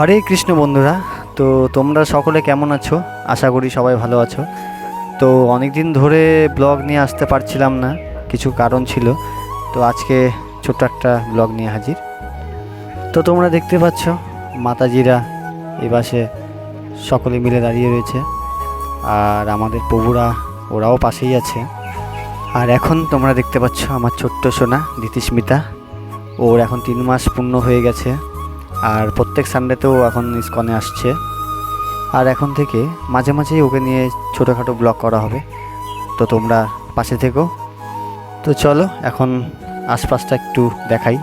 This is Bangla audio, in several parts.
হরে কৃষ্ণ বন্ধুরা, তো তোমরা সকলে কেমন আছো? আশা করি সবাই ভালো আছো। তো অনেক দিন ধরে ব্লগ নিয়ে আসতে পারছিলাম না, কিছু কারণ ছিল। তো আজকে ছোট্ট একটা ব্লগ নিয়ে হাজির। তো তোমরা দেখতে পাচ্ছ, মাতাজিরা পাশে সকলে মিলে দাঁড়িয়ে রয়েছে। আর আমাদের প্রভুরা ওরাও পাশেই আছে। আর এখন তোমরা দেখতে পাচ্ছ আমার ছোট্ট সোনা, দিতিস্মিতা। ওর এখন তিন মাস পূর্ণ হয়ে গেছে। আর প্রত্যেক সানডেতেও এখন ইস্কনে আসছে। আর এখন থেকে মাঝে মাঝেই ওকে নিয়ে ছোটোখাটো ব্লগ করা হবে। তো তোমরা পাশে থেকো। তো চলো, এখন আশপাশটা একটু দেখাই।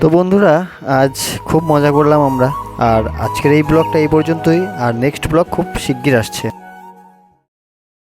তো বন্ধুরা, আজ খুব মজা করলাম আমরা। আর আজকের এই ব্লগটা এই পর্যন্তই। আর নেক্সট ব্লগ খুব শিগগির আসছে।